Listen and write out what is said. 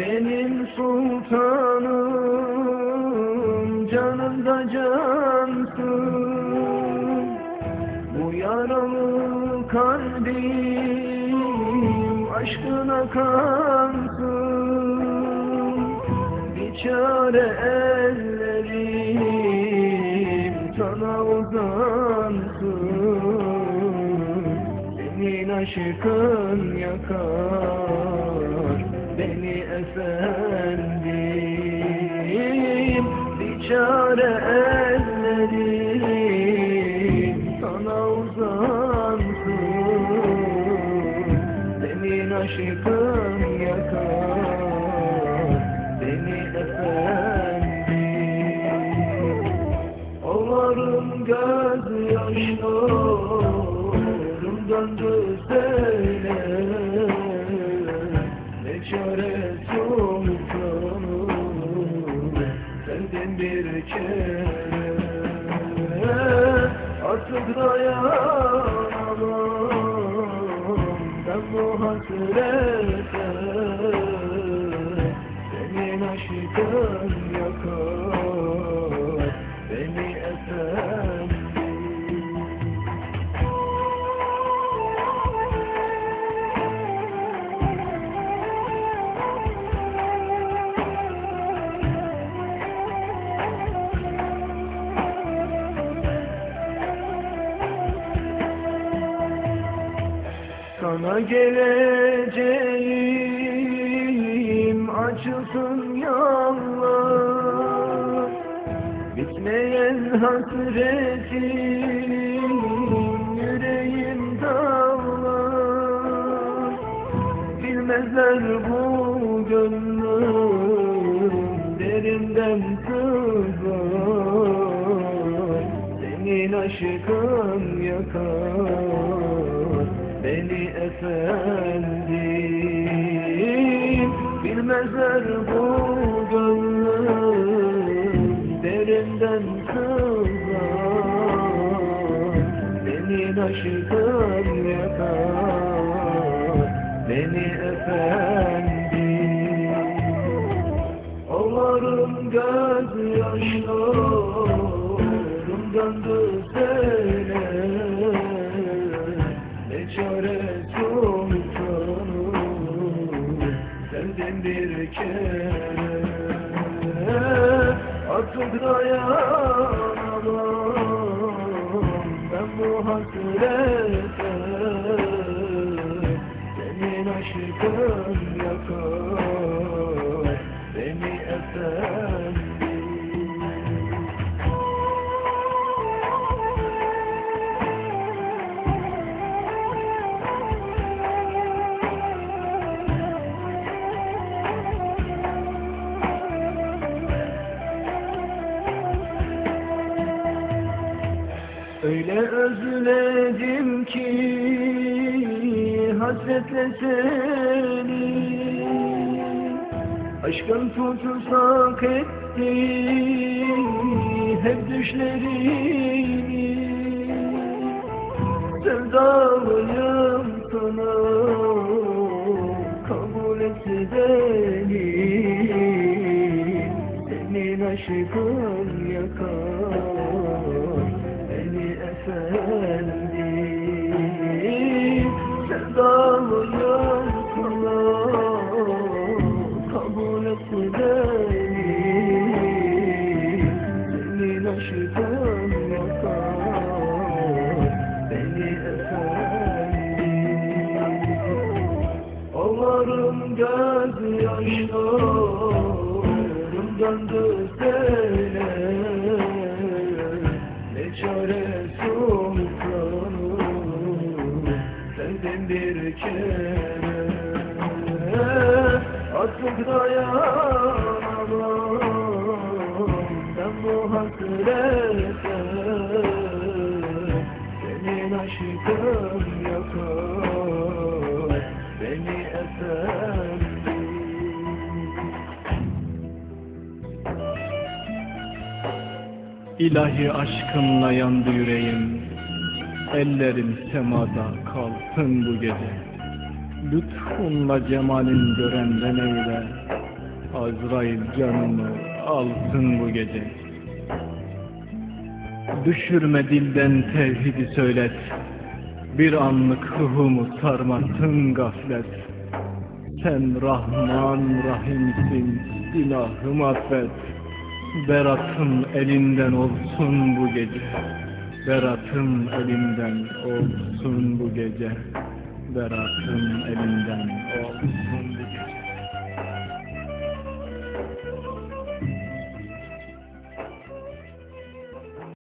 Benim sultanım canımda cansın. Bu yaralı kalbim aşkına kansın. Bir çare ellerim sana uzansın. Senin aşkın yakar efendim. Bir çare ellerim Sana geleceğim açılsın yollar Bitmeyen hasretim yüreğim dağlar. Bilmezler bu gönlüm derinden sızlar Senin aşkın yakar beni efendim Bilmezler bu gönlüm derinden sızlar Senin aşkın yakar beni efendim. Ağlarım göz aşkın yakar beni özledim ki hasretle seni. Aşkın tutsak etti hep düşlerini. Sevdalıyım sana kabul et beni. Senin aşkın yakar beni efendim Sevdalıyım sana kabul et Senin aşkın beni efendim Ağlarım göz yaşlarımdan söyle kere Artık dayanamam. Ben bu hasrete Senin aşkın yakar. Beni efendim. İlahi aşkınla yandı yüreğim Ellerim semada kalsın bu gece. Lütfunla cemalin görenden eyle. Azrail canımı alsın bu gece. Düşürme dilden tevhidi söylet. Bir anlık ruhumu sarmasın gaflet. Sen Rahman Rahimsin Günahımı affet Berat'ın elinden olsun bu gece Berat'ın elinden olsun bu gece. Berat'ın elinden olsun bu gece